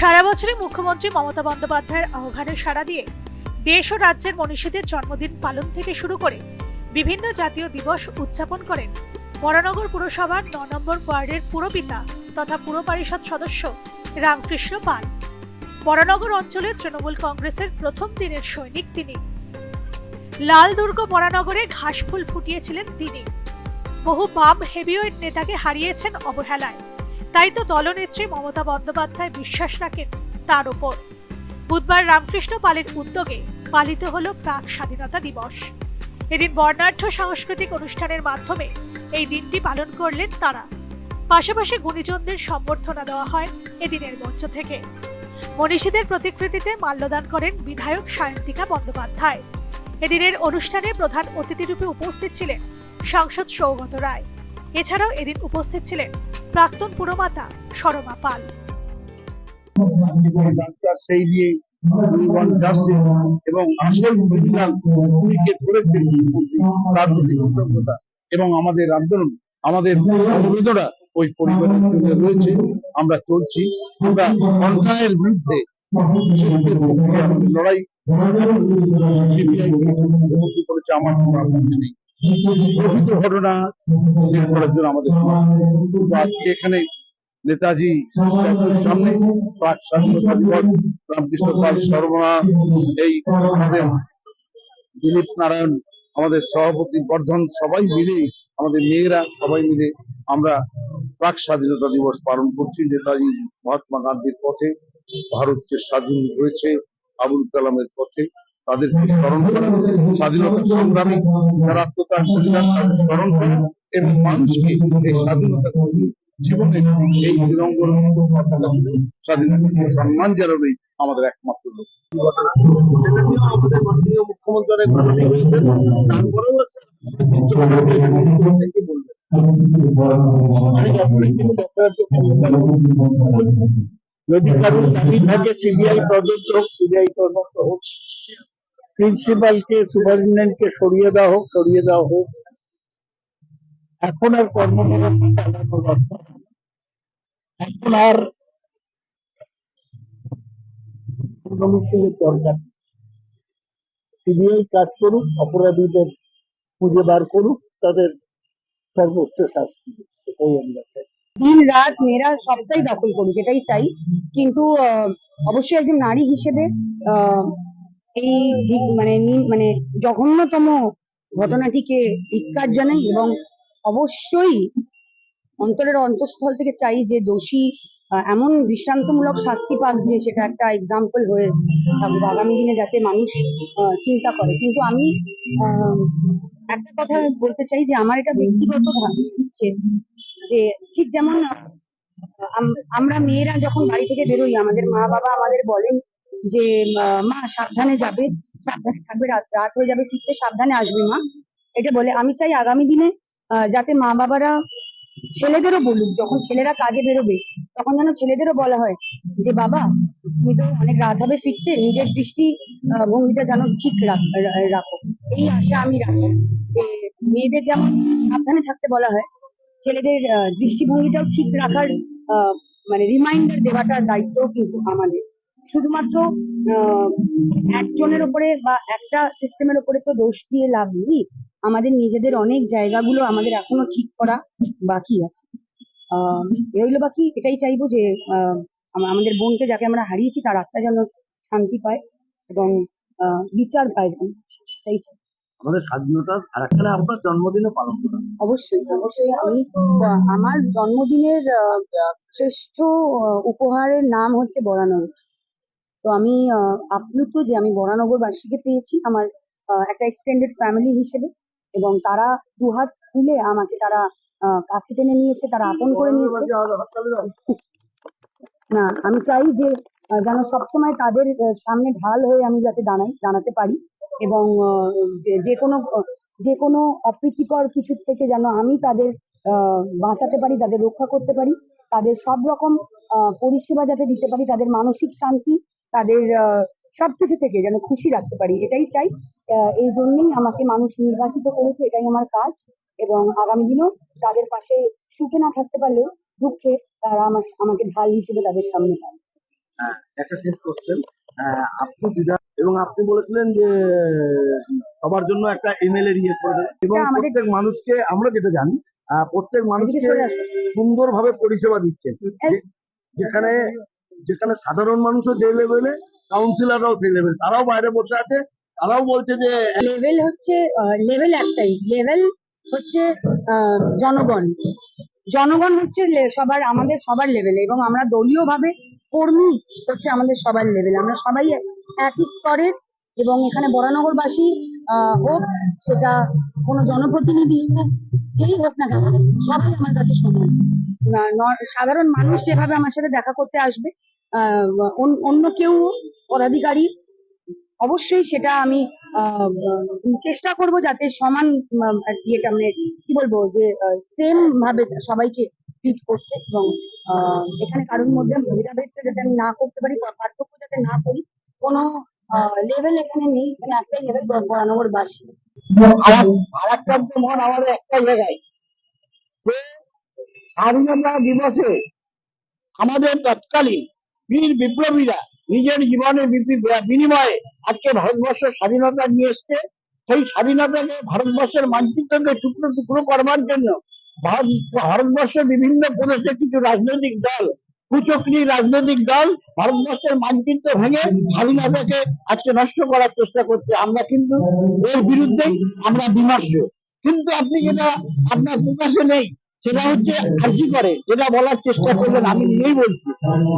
সারা বছরই মুখ্যমন্ত্রী মমতা বন্দ্যোপাধ্যায়ের আহ্বানে সাড়া দিয়ে দেশ ও রাজ্যের মনীষীদের জন্মদিন পালন থেকে শুরু করে বিভিন্ন জাতীয় দিবস উদযাপন করেন। বরানগর পুরসভার ন নম্বর ওয়ার্ডের পুরপিতা তথা পুর পরিষদ সদস্য রামকৃষ্ণ পাল। বরানগর অঞ্চলে তৃণমূল কংগ্রেসের প্রথম দিনের সৈনিক তিনি। লাল দুর্গ বরানগরে ঘাসফুল ফুটিয়েছিলেন তিনি। বহু বাম হেভিওয়েট নেতাকে হারিয়েছেন অবহেলায়। তাই তো দলনেত্রী মমতা বন্দ্যোপাধ্যায় বিশ্বাস রাখেন তার ওপর বুধবার রামকৃষ্ণ পালের উদ্যোগে পালিত হল প্রাক স্বাধীনতা দিবস। এদিন বর্ণাঢ্য সাংস্কৃতিক অনুষ্ঠানের মাধ্যমে এই দিনটি পালন করলেন তারা। পাশাপাশি গুণীজনদের সম্বর্ধনা দেওয়া হয় এদিনের মঞ্চ থেকে। মনীষীদের প্রতিকৃতিতে মাল্যদান করেন বিধায়ক সায়ন্তিকা বন্দ্যোপাধ্যায়। এদিনের অনুষ্ঠানে প্রধান অতিথিরূপে উপস্থিত ছিলেন সাংসদ সৌগত রায়। এছাড়াও এদিন উপস্থিত ছিলেন প্রাক্তন পুরমাতা সরমা পাল। সেই নিয়ে এবং আসল ধরেছেন তার প্রতি কৃতজ্ঞতা এবং আমাদের আন্দোলন, আমাদের সংবেদনা ওই পরিবারের জন্য রয়েছে, আমরা চলছি। আমরা অন্যায়ের বিরুদ্ধে লড়াই করেছে আমার কোনো আপত্তি নেই। প্রকৃত ঘটনা করার জন্য আমাদের আজকে এখানে নেতাজি সামনে প্রাক স্বাধীনতা দিবস, রামকৃষ্ণ পাল সর্বনা এই দিলীপ নারায়ণ, আমাদের সভাপতি বর্ধন, সবাই মিলে, আমাদের মেয়েরা সবাই মিলে আমরা প্রাক স্বাধীনতা দিবস পালন করছি। নেতাজি মহাত্মা গান্ধীর পথে ভারত যে স্বাধীন হয়েছে আবুল কালামের পথে। তাদেরকে স্মরণ করা স্বাধীনতা সংগ্রামী যারা আত্মত্যাগ তাদের স্মরণ করা এবং মানুষকে এই স্বাধীনতা জীবনে এই স্বাধীনতাকে সম্মান জানানোই আমাদের একমাত্র লক্ষ্য। যদি দাবি থাকে সিবিআই তদন্ত হোক সিবিআই তদন্ত হোক প্রিন্সিপালকে সুপারিনটেন্ডেন্টকে সরিয়ে দেওয়া হোক, সরিয়ে দেওয়া হোক। এখন আর কর্মবিরতি চালানো দরকার এখন আর দরকার সিবিআই কাজ করুক, অপরাধীদের খুঁজে বার করুক, তাদের সর্বোচ্চ শাস্তি এটাই আমরা চাই। দিন, রাত মেয়েরা সবটাই দখল করুক, এটাই চাই। কিন্তু অবশ্যই একজন নারী হিসেবে এই মানে মানে জঘন্যতম ঘটনাটিকে ধিক্কার জানাই এবং অবশ্যই অন্তরের অন্তঃস্থল থেকে চাই যে দোষী এমন দৃষ্টান্তমূলক শাস্তি পাক যে সেটা একটা এক্সাম্পল হয়ে থাকবে আগামী দিনে যাতে মানুষ চিন্তা করে। কিন্তু আমি একটা কথা বলতে চাই যে আমার এটা ব্যক্তিগত ইচ্ছে যে ঠিক যেমন, আম- আমরা মেয়েরা যখন বাড়ি থেকে বেরোই, আমাদের মা বাবা আমাদের বলেন যে, মা সাবধানে যাবে, সাবধানে থাকবে, রাত হয়ে যাবে, ফিরতে সাবধানে আসবে মা। এটা বলে, আমি চাই আগামী দিনে যাতে মা বাবারা ছেলেদেরও বলুক, যখন ছেলেরা কাজে বেরোবে, তখন যেন ছেলেদেরও বলা হয় যে, বাবা, তুমি তো অনেক রাত হবে ফিরতে, নিজের দৃষ্টি ভঙ্গিটা যেন ঠিক রাখ- এই আশা আমি রাখি যে, মেয়েদের যেমন সাবধানে থাকতে বলা হয়, ছেলেদের দৃষ্টিভঙ্গিটাও ঠিক রাখার মানে রিমাইন্ডার দেওয়াটার দায়িত্ব কিন্তু আমাদের। শুধুমাত্র আহ, একজনের উপরে বা একটা সিস্টেমের উপরে তো দোষ দিয়ে লাভ নেই। আমাদের নিজেদের অনেক জায়গাগুলো আমাদের এখনও ঠিক করা বাকি আছে। আহ রইল বাকি এটাই চাইব যে আহ, আমাদের বোনকে যাকে আমরা হারিয়েছি তার আত্মা যেন শান্তি পায় এবং বিচার পায় যেন। এটাই চাই। আমাদের স্বাধীনতার আর একটা আপনার জন্মদিনও পালন করা অবশ্যই অবশ্যই আমি আমার জন্মদিনের শ্রেষ্ঠ উপহারের নাম হচ্ছে বরানগর। তো আমি আপ্লুত যে আমি বরানগরবাসীকে পেয়েছি আমার একটা এক্সটেন্ডেড ফ্যামিলি হিসেবে এবং তারা দুহাত খুলে আমাকে তারা কাছে টেনে নিয়েছে তারা আপন করে নিয়েছে। না আমি চাই যে যেন সবসময় তাদের সামনে ঢাল হয়ে আমি যাতে দাঁড়াই দাঁড়াতে পারি এবং যে- কোনো যে কোনো অপ্রীতিকর কিছু থেকে যেন আমি তাদের আহ, বাঁচাতে পারি তাদের রক্ষা করতে পারি তাদের সব রকম আহ, পরিষেবা যাতে দিতে পারি তাদের মানসিক শান্তি তাদের সবকিছু থেকে যেন খুশি রাখতে পারি এটাই চাই। আহ, এই জন্যই আমাকে মানুষ নির্বাচিত করেছে এটাই আমার কাজ। এবং আগামী দিনেও তাদের পাশে সুখে না থাকতে পারলেও দুঃখে তারা আমার আমাকে ঢাল হিসেবে তাদের সামনে পায়। হ্যাঁ, একটা শেষ কোশ্চেন আপনি দিদা এবং আপনি বলেছিলেন যে সবার জন্য একটা এমএলএ ইয়ে করে এবং প্রত্যেক মানুষকে আমরা যেটা জানি প্রত্যেক মানুষকে। সুন্দরভাবে পরিষেবা দিচ্ছেন। যে- যেখানে যেখানে সাধারণ মানুষও যে লেভেলে কাউন্সিলররাও সেই লেভেল তারাও বাইরে বসে আছে, তারাও বলছে যে লেভেল হচ্ছে লেভেল একটাই। লেভেল হচ্ছে জনগণ। জনগণ হচ্ছে সবার, আমাদের সবার লেভেলে এবং আমরা দলীয় ভাবে কর্মী হচ্ছে আমাদের সবার লেভেল আমরা সবাই একই স্তরের এবং এখানে বরানগরবাসী হোক, সেটা কোনো জনপ্রতিনিধি যেই হোক না কেন, সবাই আমার কাছে সমান। সাধারণ মানুষ যেভাবে আমার সাথে দেখা করতে আসবে অন্য কেউ পদাধিকারী, অবশ্যই সেটা আমি চেষ্টা করব যাতে সমান কি মানে কি বলব যে সেম ভাবে সবাইকে ট্রিট করতে এবং এখানে কারোর মধ্যে ভেদাভেদটা যাতে আমি না করতে পারি পার্থক্য যাতে না করি, কোনো লেভেল এখানে নেই। এখানে একটাই লেভেল ভারাক্রান্ত মন আমাদের একটা জায়গায়, যে স্বাধীনতা দিবসে আমাদের তৎকালীন বীর বিপ্লবীরা নিজের জীবনের বিনিময়ে আজকে ভারতবর্ষ স্বাধীনতা নিয়ে এসছে। সেই স্বাধীনতাকে ভারতবর্ষের মানচিত্রকে টুকরো টুকরো করবার জন্য ভারতবর্ষের বিভিন্ন প্রদেশে কিছু রাজনৈতিক দল, কুচক্রী রাজনৈতিক দল ভারতবর্ষের মানচিত্র ভেঙে স্বাধীনতাকে আজকে নষ্ট করার চেষ্টা করছে। আমরা কিন্তু এর বিরুদ্ধেই আমরা বিমর্ষ। কিন্তু আপনি যেটা আপনার প্রকাশে নেই সেটা হচ্ছে আর্জি করে, যেটা বলার চেষ্টা করবেন, আমি নিজেই বলছি।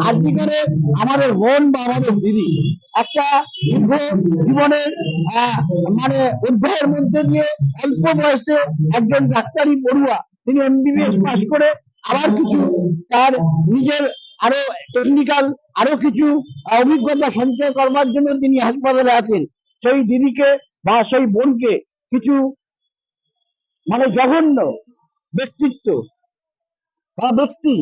আর্জি করে আমাদের বোন বা আমাদের দিদি একটা দীর্ঘ জীবনের মানে অধ্যায়ের মধ্যে দিয়ে অল্প বয়সে একজন ডাক্তারি পড়ুয়া, তিনি এমবিবিএস পাস করে আবার কিছু তার নিজের আরও টেকনিক্যাল আরও কিছু অভিজ্ঞতা সঞ্চয় করবার জন্য তিনি হাসপাতালে আছেন। সেই দিদিকে বা সেই বোনকে কিছু মানে জঘন্য ব্যক্তিত্ব বা ব্যক্তি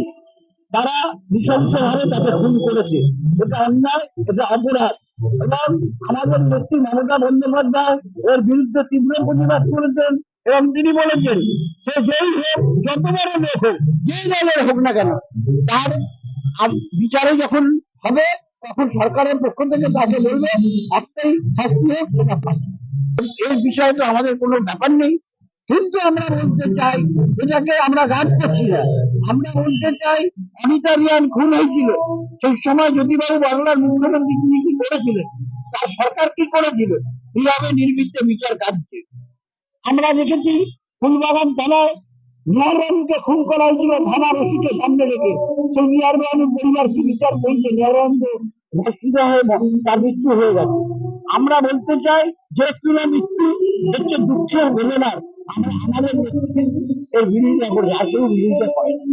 তারা নৃশংসভাবে তাকে খুন করেছে। এটা অন্যায়, এটা অপরাধ। এবং আমাদের নেত্রী মমতা বন্দ্যোপাধ্যায় এর বিরুদ্ধে তীব্র প্রতিবাদ করেছেন এবং তিনি বলেছেন, সে যেই হোক, যত বড় লোক হোক, যেই দলের হোক না কেন, তার বিচারে যখন হবে, তখন সরকারের পক্ষ থেকে তাকে বলবে, একটাই শাস্তি হোক, সেটা ফাঁসি। এর বিষয়ে তো আমাদের কোনো ব্যাপার নেই। কিন্তু আমরা বলতে চাই, এটাকে আমরা রাগ করছি না। আমরা বলতে চাই অনিতা রিয়ান খুন হয়েছিল। সেই সময় জ্যোতিবাবু বাংলার মুখ্যমন্ত্রী তিনি কি করেছিলেন? তার সরকার কি করেছিল? কীভাবে নির্বিঘ্নে বিচার কাটছে আমরা দেখেছি, ফুলবাগান থানায় মিয়ার বাবুকে খুন করা হয়েছিল থানার ওসিকে সামনে রেখে। সেই মিয়ার বাবুর পরিবার কি বিচার করছে? মিয়ার বাবু ধর্ষিত হয়ে তার মৃত্যু হয়ে গেছে। আমরা বলতে চাই, যে কিনা মৃত্যু হচ্ছে দুঃখের বেদনার আমরা আমাদের মৃত্যু কিন্তু এর বিরোধিতা করি আর কেউ বিরোধিতা করে না।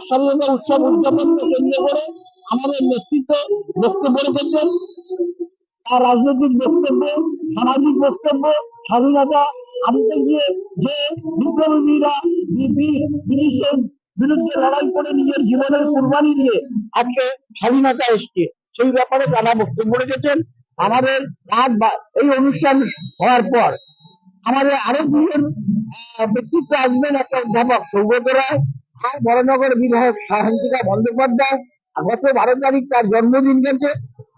স্বাধীনতা উৎসব উদযাপনকে কেন্দ্র করে আমাদের নেতৃত্ব বক্তব্য রেখেছেন। তার রাজনৈতিক বক্তব্য সামাজিক বক্তব্য স্বাধীনতা আনতে গিয়ে যে বিপ্লবীরা ব্রিটিশের বিরুদ্ধে লড়াই করে নিজের জীবনের কুরবানি দিয়ে আজকে স্বাধীনতা এসছে সেই ব্যাপারে তারা বক্তব্য রেখেছেন। আমাদের বা এই অনুষ্ঠান হওয়ার পর আমাদের আরও দুজন ব্যক্তিত্ব আসবেন, একটা অধ্যাপক সৌগত রায় আর বড়নগর বিধায়ক শান্তিকা বন্দ্যোপাধ্যায়। গত বারো তারিখ তার জন্মদিন গেছে।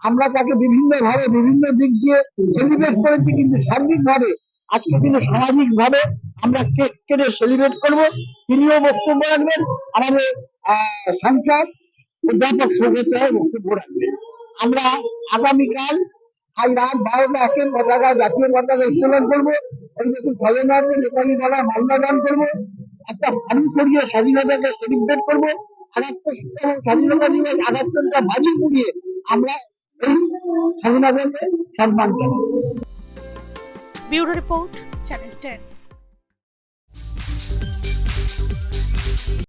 আমরা তাকে বিভিন্ন ভাবে বিভিন্ন দিক দিয়ে সেলিব্রেট করেছি, কিন্তু সার্বিক ভাবে আজকে কিন্তু সামাজিক ভাবে আমরা কেক কেটে সেলিব্রেট করব। তিনিও বক্তব্য রাখবেন। আমাদের সাংসদ, অধ্যাপক সৌগত রায় বক্তব্য রাখবেন। আমরা আগামীকাল আজ রাত বারোটা একের পতাকা জাতীয় পতাকা উত্তোলন করব। এই দেখুন স্বাধীনতা নেতাজি দ্বারা মাল্যদান দান করব। একটা বাড়ি সরিয়ে স্বাধীনতাকে সেলিব্রেট করব। একটা স্বাধীনতা দিবস আটাত্তরটা বাজি পুড়িয়ে আমরা এই স্বাধীনতাকে সম্মান জানাব ব্যুরো রিপোর্ট, চ্যানেল টেন।